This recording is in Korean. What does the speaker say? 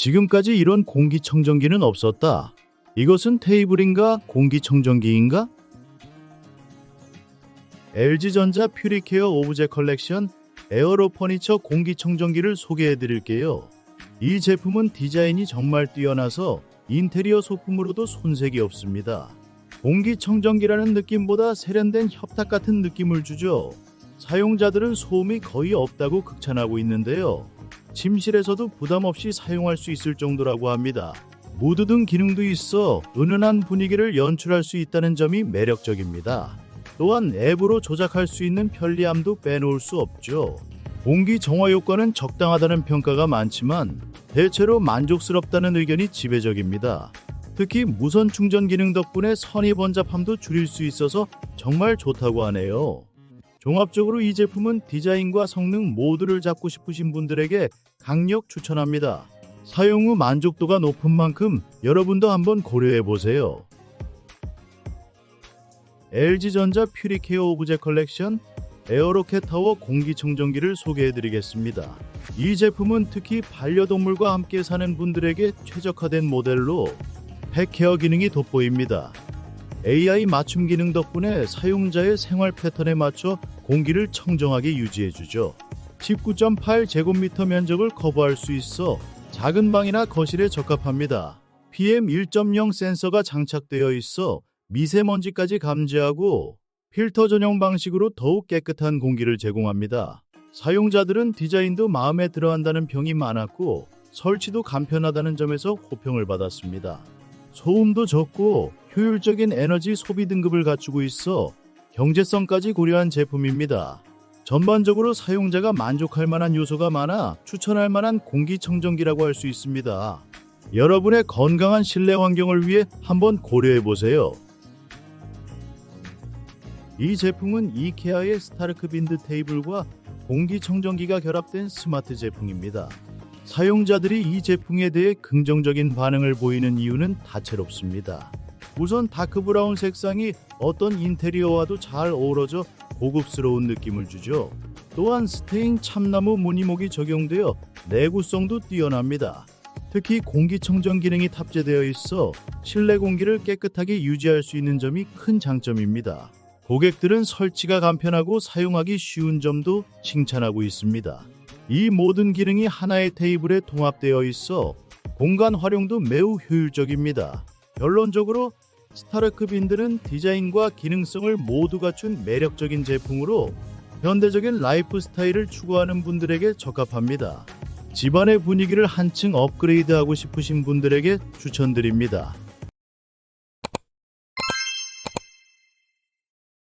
지금까지 이런 공기청정기는 없었다. 이것은 테이블인가 공기청정기인가? LG전자 퓨리케어 오브제 컬렉션 에어로 퍼니처 공기청정기를 소개해 드릴게요. 이 제품은 디자인이 정말 뛰어나서 인테리어 소품으로도 손색이 없습니다. 공기청정기라는 느낌보다 세련된 협탁 같은 느낌을 주죠. 사용자들은 소음이 거의 없다고 극찬하고 있는데요. 침실에서도 부담 없이 사용할 수 있을 정도라고 합니다. 무드 등 기능도 있어 은은한 분위기를 연출할 수 있다는 점이 매력적입니다. 또한 앱으로 조작할 수 있는 편리함도 빼놓을 수 없죠. 공기 정화 효과는 적당하다는 평가가 많지만 대체로 만족스럽다는 의견이 지배적입니다. 특히 무선 충전 기능 덕분에 선의 번잡함도 줄일 수 있어서 정말 좋다고 하네요. 종합적으로 이 제품은 디자인과 성능 모두를 잡고 싶으신 분들에게 강력 추천합니다. 사용 후 만족도가 높은 만큼 여러분도 한번 고려해 보세요. LG전자 퓨리케어 오브제 컬렉션 에어로켓 타워 공기청정기를 소개해 드리겠습니다. 이 제품은 특히 반려동물과 함께 사는 분들에게 최적화된 모델로 펫케어 기능이 돋보입니다. AI 맞춤 기능 덕분에 사용자의 생활 패턴에 맞춰 공기를 청정하게 유지해주죠. 19.8 제곱미터 면적을 커버할 수 있어 작은 방이나 거실에 적합합니다. PM 1.0 센서가 장착되어 있어 미세먼지까지 감지하고 필터 전용 방식으로 더욱 깨끗한 공기를 제공합니다. 사용자들은 디자인도 마음에 들어 한다는 평이 많았고 설치도 간편하다는 점에서 호평을 받았습니다. 소음도 적고 효율적인 에너지 소비 등급을 갖추고 있어 경제성까지 고려한 제품입니다. 전반적으로 사용자가 만족할 만한 요소가 많아 추천할 만한 공기청정기라고 할 수 있습니다. 여러분의 건강한 실내 환경을 위해 한번 고려해 보세요. 이 제품은 이케아의 스타르크 빈드 테이블과 공기청정기가 결합된 스마트 제품입니다. 사용자들이 이 제품에 대해 긍정적인 반응을 보이는 이유는 다채롭습니다. 우선 다크 브라운 색상이 어떤 인테리어와도 잘 어우러져 고급스러운 느낌을 주죠. 또한 스테인 참나무 무늬목이 적용되어 내구성도 뛰어납니다. 특히 공기청정 기능이 탑재되어 있어 실내 공기를 깨끗하게 유지할 수 있는 점이 큰 장점입니다. 고객들은 설치가 간편하고 사용하기 쉬운 점도 칭찬하고 있습니다. 이 모든 기능이 하나의 테이블에 통합되어 있어 공간 활용도 매우 효율적입니다. 결론적으로 스타르크 빈드는 디자인과 기능성을 모두 갖춘 매력적인 제품으로 현대적인 라이프 스타일을 추구하는 분들에게 적합합니다. 집안의 분위기를 한층 업그레이드하고 싶으신 분들에게 추천드립니다.